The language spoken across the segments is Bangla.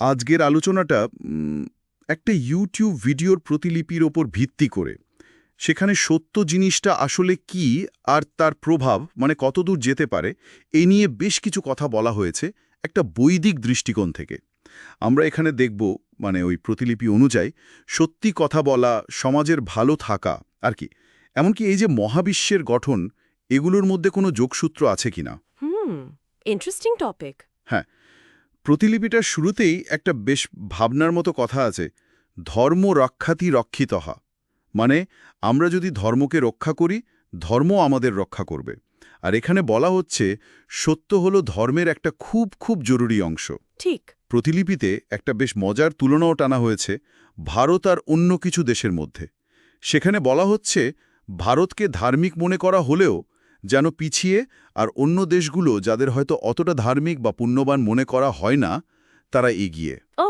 আজকের আলোচনাটা একটা ইউটিউব ভিডিওর প্রতিলিপির ওপর ভিত্তি করে। সেখানে সত্য জিনিসটা আসলে কি আর তার প্রভাব মানে কতদূর যেতে পারে এ নিয়ে বেশ কিছু কথা বলা হয়েছে একটা বৈদিক দৃষ্টিকোণ থেকে। আমরা এখানে দেখব মানে ওই প্রতিলিপি অনুযায়ী সত্যি কথা বলা সমাজের ভালো থাকা আর কি। এমনকি এই যে মহাবিশ্বের গঠন এগুলোর মধ্যে কোনো যোগসূত্র আছে কিনা? হুম ইন্টারেস্টিং টপিক প্রতিলিপিটার শুরুতেই একটা বেশ ভাবনার মতো কথা আছে ধর্ম রক্ষাতি রক্ষিতহা মানে আমরা যদি ধর্মকে রক্ষা করি ধর্ম আমাদের রক্ষা করবে। আর এখানে বলা হচ্ছে সত্য হলো ধর্মের একটা খুব খুব জরুরি অংশ। ঠিক। প্রতিলিপিতে একটা বেশ মজার তুলনাও টানা হয়েছে ভারত আর অন্য কিছু দেশের মধ্যে। সেখানে বলা হচ্ছে ভারতকে ধার্মিক মনে করা হলেও যেন পিছিয়ে আর অন্য দেশগুলো যাদের হয়তো অতটা ধার্মিক বা পুণ্যবান মনে করা হয় না তারা এগিয়ে। ও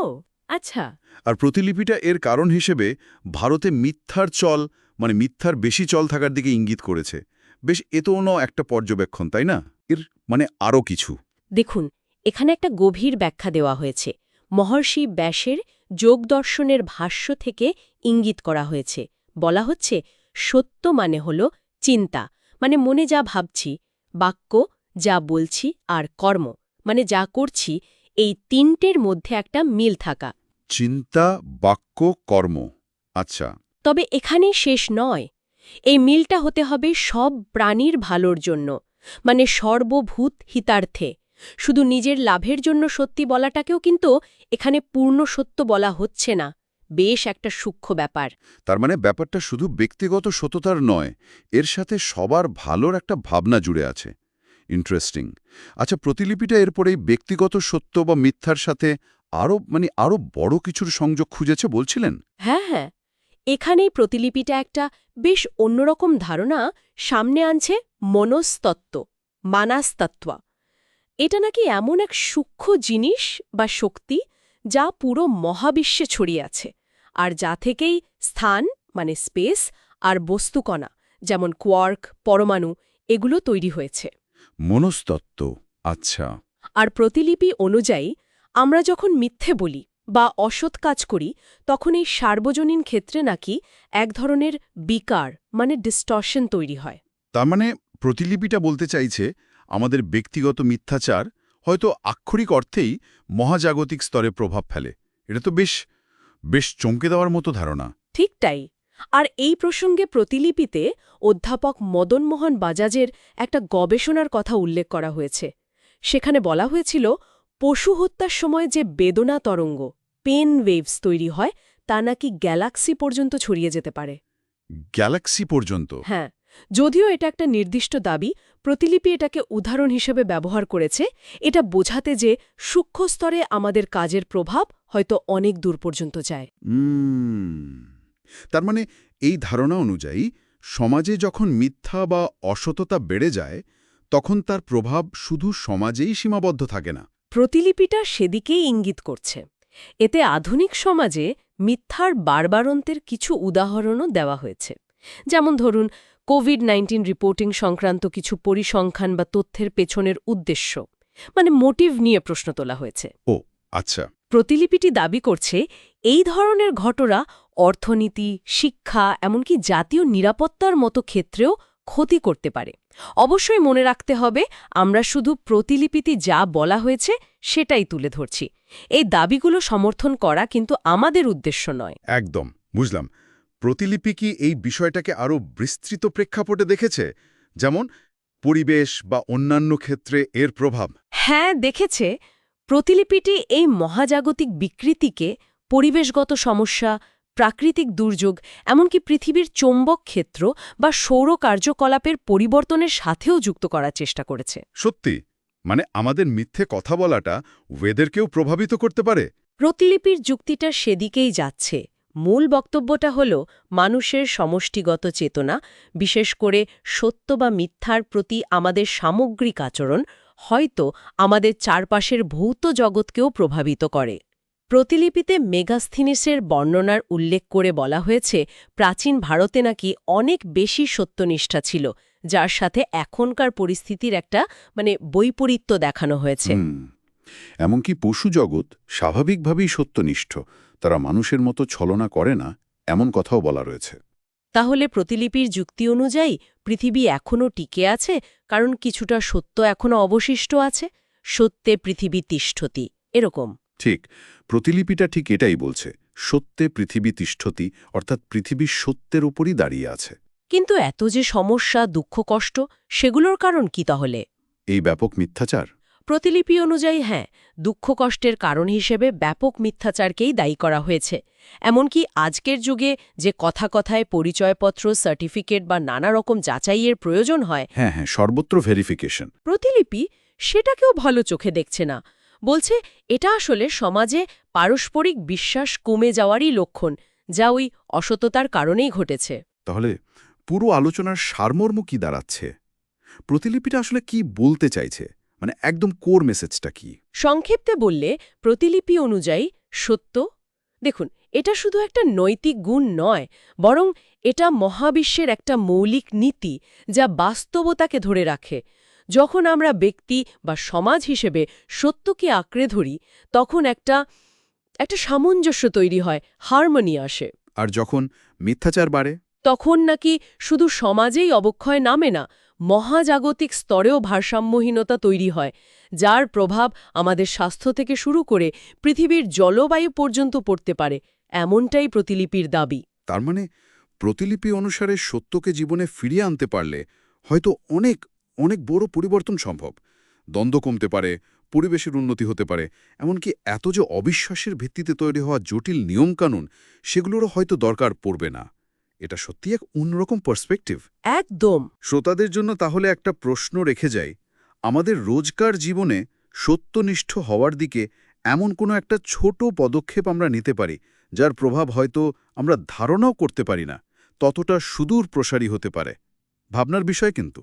আচ্ছা। আর প্রতিলিপিটা এর কারণ হিসেবে ভারতে মিথ্যার চল মানে মিথ্যার বেশি চল থাকার দিকে ইঙ্গিত করেছে। বেশ এতও একটা পর্যবেক্ষণ তাই না? এর মানে আরও কিছু। দেখুন এখানে একটা গভীর ব্যাখ্যা দেওয়া হয়েছে। মহর্ষি ব্যাসের যোগ দর্শনের ভাষ্য থেকে ইঙ্গিত করা হয়েছে। বলা হচ্ছে সত্য মানে হল চিন্তা। মানে মনে যা ভাবছি বাক্য যা বলছি আর কর্ম মানে যা করছি এই তিনটের মধ্যে একটা মিল থাকা। চিন্তা বাক্য কর্ম। আচ্ছা। তবে এখানেই শেষ নয়। এই মিলটা হতে হবে সব প্রাণীর ভালোর জন্য মানে সর্বভূত হিতার্থে। শুধু নিজের লাভের জন্য সত্যি বলাটাকেও কিন্তু এখানে পূর্ণ সত্য বলা হচ্ছে না। বেশ একটা সূক্ষ্ম ব্যাপার। তার মানে ব্যাপারটা শুধু ব্যক্তিগত সততার নয় এর সাথে সবার ভালোর একটা ভাবনা জুড়ে আছে। ইন্টারেস্টিং আচ্ছা প্রতিলিপিটা এরপরেই ব্যক্তিগত সত্য বা মিথ্যার সাথে আরও মানে আরও বড় কিছুর সংযোগ খুঁজেছে বলছিলেন? হ্যাঁ হ্যাঁ। এখানেই প্রতিলিপিটা একটা বেশ অন্যরকম ধারণা সামনে আনছে মনস্তত্ত্ব মানাস্তত্ত্ব। এটা নাকি এমন এক সূক্ষ্ম জিনিস বা শক্তি যা পুরো মহাবিশ্বে ছড়িয়ে আছে। আর যা থেকেই স্থান মানে স্পেস আর বস্তুকণা যেমন কোয়ার্ক পরমাণু এগুলো তৈরি হয়েছে। মনস্তত্ত্ব আচ্ছা। আর প্রতিলিপি অনুযায়ী আমরা যখন মিথ্যে বলি বা অসৎ কাজ করি তখন এই সার্বজনীন ক্ষেত্রে নাকি এক ধরনের বিকার মানে ডিস্টর্শন তৈরি হয়। তার মানে প্রতিলিপিটা বলতে চাইছে আমাদের ব্যক্তিগত মিথ্যাচার হয়তো আক্ষরিক অর্থেই মহাজাগতিক স্তরে প্রভাব ফেলে। এটা তো বেশ বেশ চমকে দেওয়ার মতো ধারণা। ঠিক তাই। আর এই প্রসঙ্গে প্রতিলিপিতে অধ্যাপক মদনমোহন বাজাজের একটা গবেষণার কথা উল্লেখ করা হয়েছে। সেখানে বলা হয়েছিল পশু হত্যার সময় যে বেদনা তরঙ্গ পেন ওয়েভস তৈরি হয় তা নাকি গ্যালাক্সি পর্যন্ত ছড়িয়ে যেতে পারে। গ্যালাক্সি পর্যন্ত? হ্যাঁ যদিও এটা একটা নির্দিষ্ট দাবি প্রতিলিপি এটাকে উদাহরণ হিসেবে ব্যবহার করেছে। এটা বোঝাতে যে সূক্ষ্ম স্তরে আমাদের কাজের প্রভাব হয়তো অনেক দূর পর্যন্ত যায়। তার মানে এই ধারণা অনুযায়ী সমাজে যখন মিথ্যা বা অসততা বেড়ে যায় তখন তার প্রভাব শুধু সমাজেই সীমাবদ্ধ থাকে না। প্রতিলিপিটা সেদিকেই ইঙ্গিত করছে। এতে আধুনিক সমাজে মিথ্যার বারবারন্তের কিছু উদাহরণও দেওয়া হয়েছে। যেমন ধরুন কোভিড নাইন্টিন রিপোর্টিং সংক্রান্ত কিছু পরিসংখ্যান বা তথ্যের পেছনের উদ্দেশ্য মানে মোটিভ নিয়ে প্রশ্ন তোলা হয়েছে। ও আচ্ছা। প্রতিলিপিটি দাবি করছে এই ধরনের ঘটনা অর্থনীতি শিক্ষা এমনকি জাতীয় নিরাপত্তার মতো ক্ষেত্রেও ক্ষতি করতে পারে। অবশ্যই মনে রাখতে হবে আমরা শুধু প্রতিলিপিতে যা বলা হয়েছে সেটাই তুলে ধরছি। এই দাবিগুলো সমর্থন করা কিন্তু আমাদের উদ্দেশ্য নয়। একদম বুঝলাম। প্রতিলিপি কি এই বিষয়টাকে আরও বিস্তৃত প্রেক্ষাপটে দেখেছে? যেমন পরিবেশ বা অন্যান্য ক্ষেত্রে এর প্রভাব। হ্যাঁ দেখেছে। প্রতিলিপিটি এই মহাজাগতিক বিকৃতিকে পরিবেশগত সমস্যা প্রাকৃতিক দুর্যোগ এমনকি পৃথিবীর চৌম্বক ক্ষেত্র বা সৌর কার্যকলাপের পরিবর্তনের সাথেও যুক্ত করার চেষ্টা করেছে। সত্যি? মানে আমাদের মিথ্যে কথা বলাটা ওয়েদেরকেও প্রভাবিত করতে পারে? প্রতিলিপির যুক্তিটা সেদিকেই যাচ্ছে। মূল বক্তব্যটা হল মানুষের সমষ্টিগত চেতনা, বিশেষ করে সত্য বা মিথ্যার প্রতি আমাদের সামগ্রিক আচরণ, হয়তো আমাদের চারপাশের ভৌত জগৎকেও প্রভাবিত করে। প্রতিলিপিতে মেগাস্থিনিসের বর্ণনার উল্লেখ করে বলা হয়েছে, প্রাচীন ভারতে নাকি অনেক বেশি সত্যনিষ্ঠা ছিল, যার সাথে এখনকার পরিস্থিতির একটা মানে বৈপরীত্য দেখানো হয়েছে। এমনকি পশু জগৎ স্বাভাবিকভাবেই সত্যনিষ্ঠ তারা মানুষের মতো ছলনা করে না এমন কথাও বলা রয়েছে। তাহলে প্রতিলিপির যুক্তি অনুযায়ী পৃথিবী এখনও টিকে আছে কারণ কিছুটা সত্য এখনও অবশিষ্ট আছে? সত্যে পৃথিবী তিষ্ঠতি এরকম। ঠিক প্রতিলিপিটা ঠিক এটাই বলছে সত্যে পৃথিবী তিষ্ঠতি অর্থাৎ পৃথিবী সত্যের উপরই দাঁড়িয়ে আছে। কিন্তু এত যে সমস্যা দুঃখ কষ্ট সেগুলোর কারণ কি তাহলে? এই ব্যাপক মিথ্যাচার? প্রতিলিপি অনুযায়ী হ্যাঁ দুঃখ কষ্টের কারণ হিসেবে ব্যাপক মিথ্যাচারকেই দায়ী করা হয়েছে। এমনকি আজকের যুগে যে কথা কথায় পরিচয়পত্র সার্টিফিকেট বা নানা রকম যাচাইয়ের প্রয়োজন হয় হ্যাঁ হ্যাঁ সর্বত্র ভেরিফিকেশন প্রতিলিপি সেটাকেও ভালো চোখে দেখছে না। বলছে এটা আসলে সমাজে পারস্পরিক বিশ্বাস কমে যাওয়ারই লক্ষণ যা ওই অসততার কারণেই ঘটেছে। তাহলে পুরো আলোচনার সারমর্ম কি দাঁড়াচ্ছে? প্রতিলিপিটা আসলে কি বলতে চাইছে? মানে একদম কোর মেসেজটা কি? সংক্ষেপে বললে প্রতিলিপি অনুযায়ী সত্য। দেখুন এটা শুধু একটা নৈতিক গুণ নয় বরং এটা মহাবিশ্বের একটা মৌলিক নীতি যা বাস্তবতাকে ধরে রাখে। যখন আমরা ব্যক্তি বা সমাজ হিসেবে সত্যকে আঁকড়ে ধরি তখন একটা একটা সামঞ্জস্য তৈরি হয় হারমোনি আসে। আর যখন মিথ্যাচার বাড়ে? তখন নাকি শুধু সমাজেই অবক্ষয় নামে না মহাজাগতিক স্তরেও ভারসাম্যহীনতা তৈরি হয়, যার প্রভাব আমাদের স্বাস্থ্য থেকে শুরু করে পৃথিবীর জলবায়ু পর্যন্ত পড়তে পারে, এমনটাই প্রতিলিপির দাবি। তার মানে প্রতিলিপি অনুসারে সত্যকে জীবনে ফিরিয়ে আনতে পারলে হয়তো অনেক অনেক বড় পরিবর্তন সম্ভব। দ্বন্দ্ব কমতে পারে, পরিবেশের উন্নতি হতে পারে, এমনকি এত যে অবিশ্বাসের ভিত্তিতে তৈরি হওয়া জটিল নিয়মকানুন, সেগুলোরও হয়তো দরকার পড়বে না। এটা সত্যি এক অন্যরকম পার্সপেক্টিভ একদম। শ্রোতাদের জন্য তাহলে একটা প্রশ্ন রেখে যাই। আমাদের রোজকার জীবনে সত্যনিষ্ঠ হওয়ার দিকে এমন কোনো একটা ছোট পদক্ষেপ আমরা নিতে পারি যার প্রভাব হয়তো আমরা ধারণাও করতে পারি না ততটা সুদূর প্রসারী হতে পারে। ভাবনার বিষয় কিন্তু।